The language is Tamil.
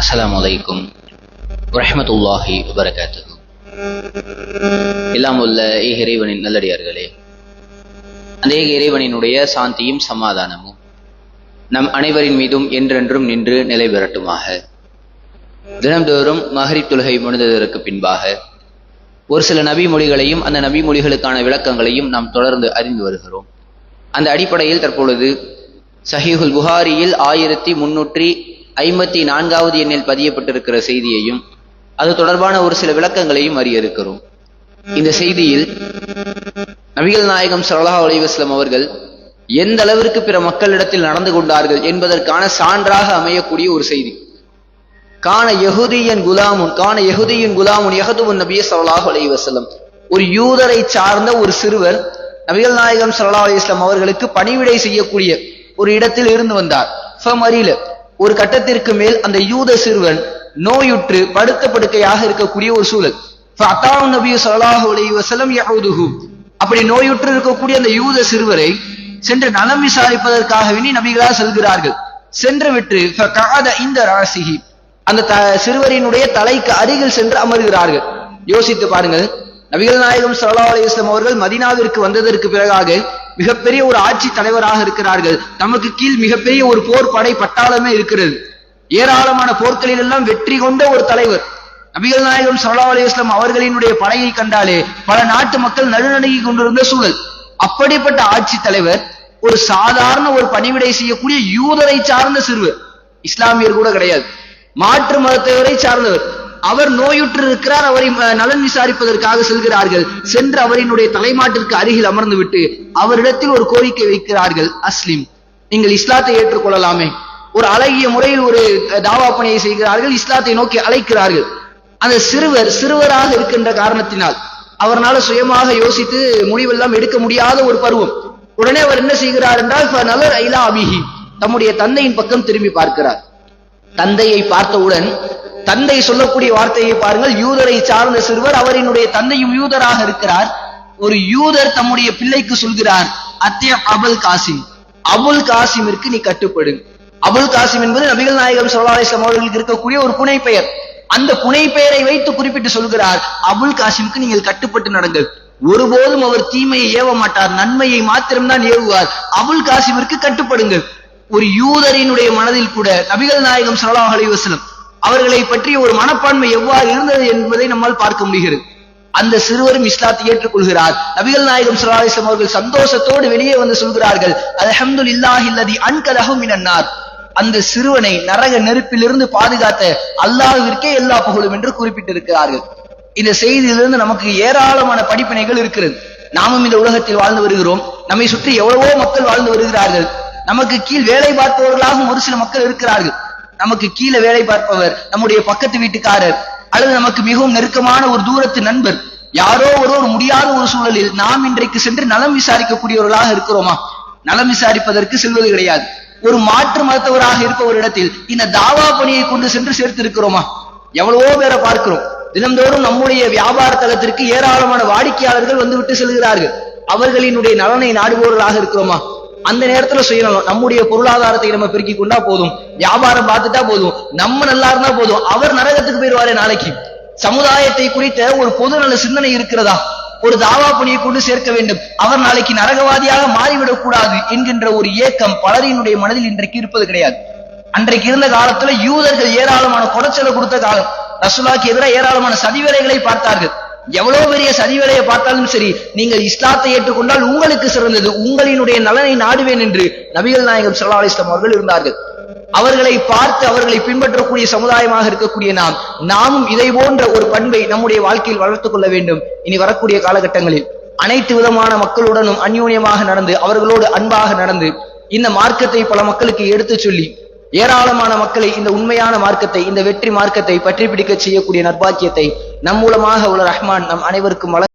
அஸ்லாம் வலைக்கும் ரஹமத்துல்லாஹி வபரகாத்துஹு எல்லாம் உள்ள ஏக இறைவனின் நல்லடியார்களே அந்த ஏக இறைவனினுடைய சாந்தியும் சமாதானமும் நம் அனைவரின் மீதும் என்றென்றும் நின்று நிலை பெறட்டுமாக. தினம்தோறும் மஹரி தொழுகை முடிந்ததற்கு பின்பாக ஒரு சில நபி மொழிகளையும் அந்த நபி மொழிகளுக்கான விளக்கங்களையும் நாம் தொடர்ந்து அறிந்து வருகிறோம். அந்த அடிப்படையில் தற்பொழுது சஹீஹுல் புகாரியில் ஆயிரத்தி முன்னூற்றி ஐம்பத்தி நான்காவது எண்ணில் பதியப்பட்டிருக்கிற செய்தியையும் அது தொடர்பான ஒரு சில விளக்கங்களையும் அறிய இருக்கிறோம் இந்த செய்தியில் நபிகள் நாயகம் சல்லா அலிவாஸ்லம் அவர்கள் எந்த அளவிற்கு பிற மக்களிடத்தில் நடந்து கொண்டார்கள் என்பதற்கான சான்றாக அமையக்கூடிய ஒரு செய்தி. காண யகுதியன் குலாமுன் காண யகுதியின் குலாமுன் யகதுவன் நபிய சல்லாஹ் அலிவாஸ்லம் ஒரு யூதரை சார்ந்த ஒரு சிறுவர் நபிகள் நாயகம் சல்லா அலி இஸ்லாம் அவர்களுக்கு பணிவிடை செய்யக்கூடிய ஒரு இடத்தில் இருந்து வந்தார். ஃபமரில ஒரு கட்டத்திற்கு மேல் அந்த யூத சிறுவன் நோயுற்று படுத்த படுக்கையாக இருக்கக்கூடிய ஒரு சூழல். நபி நபியு அலி வசலம் அப்படி நோயுற்று இருக்கக்கூடிய அந்த யூத சிறுவரை சென்று நலம் விசாரிப்பதற்காக வேண்டி நபிகளார் செல்கிறார்கள். சென்று விட்டு இந்த ராசிகி அந்த த- சிறுவரினுடைய தலைக்கு அருகில் சென்று அமர்கிறார்கள். யோசித்து பாருங்கள். நபிகள் நாயகம் சல்லா அலைஹி அவர்கள் மதினாவிற்கு வந்ததற்கு பிறகாக மிகப்பெரிய ஒரு ஆட்சி தலைவராக இருக்கிறார்கள். தமக்கு கீழ் மிகப்பெரிய ஒரு போர் படை பட்டாளமே இருக்கிறது. ஏராளமான போர்க்களில் எல்லாம் வெற்றி கொண்ட ஒரு தலைவர். நபிகள் நாயகம் சல்லா அலைஹி அவர்களினுடைய படையை கண்டாலே பல நாட்டு மக்கள் நடுநடுங்கி கொண்டிருந்த சூழல். அப்படிப்பட்ட ஆட்சி தலைவர் ஒரு சாதாரண ஒரு பணிவிடை செய்யக்கூடிய யூதரை சார்ந்த சிறுவர். இஸ்லாமியர் கூட கிடையாது. மாற்று மதத்தவரை சார்ந்தவர். அவர் நோயுற்று இருக்கிறார் அவரை நலன் விசாரிப்பதற்காக செல்கிறார்கள். சென்று அவரினுடைய தலைமாட்டிற்கு அருகில் அமர்ந்து விட்டு அவரிடத்தில் ஒரு கோரிக்கை வைக்கிறார்கள். அஸ்லிம் நீங்கள் இஸ்லாத்தை ஏற்றுக்கொள்ளலாமே. ஒரு அழகிய முறையில் ஒரு தாவா பணியை செய்கிறார்கள் இஸ்லாத்தை நோக்கி அழைக்கிறார்கள். அந்த சிறுவர் சிறுவராக இருக்கின்ற காரணத்தினால் அவர்னால சுயமாக யோசித்து முடிவெல்லாம் எடுக்க முடியாத ஒரு பருவம். உடனே அவர் என்ன செய்கிறார் என்றால் நலர் ஐலா அபிஹி. தம்முடைய தந்தையின் பக்கம் திரும்பி பார்க்கிறார். தந்தையை பார்த்தவுடன் தந்தை சொல்லக்கூடிய வார்த்தையை பாருங்கள். யூதரை சார்ந்த சிறுவர் அவரினுடைய தந்தையும் யூதராக இருக்கிறார். ஒரு யூதர் தம்முடைய பிள்ளைக்கு சொல்கிறார் அத்திய அபுல் காசிம். அபுல் காசிமிற்கு நீ கட்டுப்படு. அபுல் காசிம் என்பது நபிகள் நாயகம் ஸல்லல்லாஹு அவர்களுக்கு இருக்கக்கூடிய ஒரு புனை பெயர் அந்த புனை பெயரை வைத்து குறிப்பிட்டு சொல்கிறார் அபுல் காசிமுக்கு நீங்கள் கட்டுப்பட்டு நடங்கள். ஒருபோதும் அவர் தீமையை ஏவ மாட்டார். நன்மையை மாத்திரம்தான் ஏவுவார். அபுல் காசிமிற்கு கட்டுப்படுங்கள். ஒரு யூதரினுடைய மனதில் கூட நபிகள் நாயகம் ஸல்லல்லாஹு அலைஹி அவர்களை பற்றிய ஒரு மனப்பான்மை எவ்வாறு இருந்தது என்பதை நம்மால் பார்க்க முடிகிறது. அந்த சிறுவரும் இஸ்லாத்தை ஏற்றுக்கொள்கிறார். நபிகள் நாயகம் ஸல்லல்லாஹு அவர்கள் சந்தோஷத்தோடு வெளியே வந்து சொல்கிறார்கள் அலஹமது இல்லாஹில்லதி அன்கலஹு மினன்னார் அந்த சிறுவனை நரக நெருப்பிலிருந்து பாதுகாத்த அல்லாஹிற்கே எல்லா புகழும் என்று குறிப்பிட்டிருக்கிறார்கள். இந்த செய்தியிலிருந்து நமக்கு ஏராளமான படிப்பினைகள் இருக்கிறது. நாமும் இந்த உலகத்தில் வாழ்ந்து வருகிறோம். நம்மை சுற்றி எவ்வளவோ மக்கள் வாழ்ந்து வருகிறார்கள். நமக்கு கீழ் வேலை பார்ப்பவர்களாகவும் ஒரு சில மக்கள் இருக்கிறார்கள். நமக்கு கீழே வேலை பார்ப்பவர் நம்முடைய பக்கத்து வீட்டுக்காரர் அல்லது நமக்கு மிகவும் நெருக்கமான ஒரு தூரத்து நண்பர். யாரோ ஒருவர் முடியாத ஒரு சூழலில் நாம் இன்றைக்கு சென்று நலம் விசாரிக்கக்கூடியவர்களாக இருக்கிறோமா? நலம் விசாரிப்பதற்கு செல்வது கிடையாது. ஒரு மாற்று மதத்தவராக இருப்பவரிடத்தில் இந்த தாவா பணியை கொண்டு சென்று சேர்த்து இருக்கிறோமா எவ்வளவோ பேரை பார்க்கிறோம். தினந்தோறும் நம்முடைய வியாபார தளத்திற்கு ஏராளமான வாடிக்கையாளர்கள் வந்துவிட்டு செல்கிறார்கள். அவர்களினுடைய நலனை நாடுபவர்களாக இருக்கிறோமா? அந்த நேரத்துல சுயநலம் நம்முடைய பொருளாதாரத்தை நம்ம பெருக்கி கொண்டா போதும். வியாபாரம் பார்த்துட்டா போதும். நம்ம நல்லா இருந்தா போதும். அவர் நரகத்துக்கு போயிடுவாரு நாளைக்கு. சமுதாயத்தை குறித்த ஒரு பொது நல சிந்தனை இருக்கிறதா? ஒரு தாவா பணியை கொண்டு சேர்க்க வேண்டும். அவர் நாளைக்கு நரகவாதியாக மாறிவிடக் கூடாது என்கின்ற ஒரு ஏக்கம் பலரினுடைய மனதில் இன்றைக்கு இருப்பது கிடையாது. அன்றைக்கு இருந்த காலத்துல யூதர்கள் ஏராளமான குறைச்சலை கொடுத்த காலம். ரசூலாக்கு எதிராக ஏராளமான சதிவேலைகளை பார்த்தார்கள். எவ்வளவு பெரிய சதிவேலையை பார்த்தாலும் சரி நீங்கள் இஸ்லாத்தை ஏற்றுக்கொண்டால் உங்களுக்கு சிறந்தது உங்களினுடைய நலனை நாடுவேன் என்று நபிகள் நாயகம் சல்லா அலைஹி அவர்கள் இருந்தார்கள். அவர்களை பார்த்து அவர்களை பின்பற்றக்கூடிய சமுதாயமாக இருக்கக்கூடிய நாம் நாமும் இதை போன்ற ஒரு பண்பை நம்முடைய வாழ்க்கையில் வளர்த்துக் கொள்ள வேண்டும். இனி வரக்கூடிய காலகட்டங்களில் அனைத்து விதமான மக்களுடனும் அந்யூன்யமாக நடந்து அவர்களோடு அன்பாக நடந்து இந்த மார்க்கத்தை பல மக்களுக்கு எடுத்துச் சொல்லி ஏராளமான மக்களை இந்த உண்மையான மார்க்கத்தை இந்த வெற்றி மார்க்கத்தை பற்றி பிடிக்க செய்யக்கூடிய நற்பாக்கியத்தை நம் மூலமாக உள்ள ரஹ்மான் நம் அனைவருக்கும் வழங்க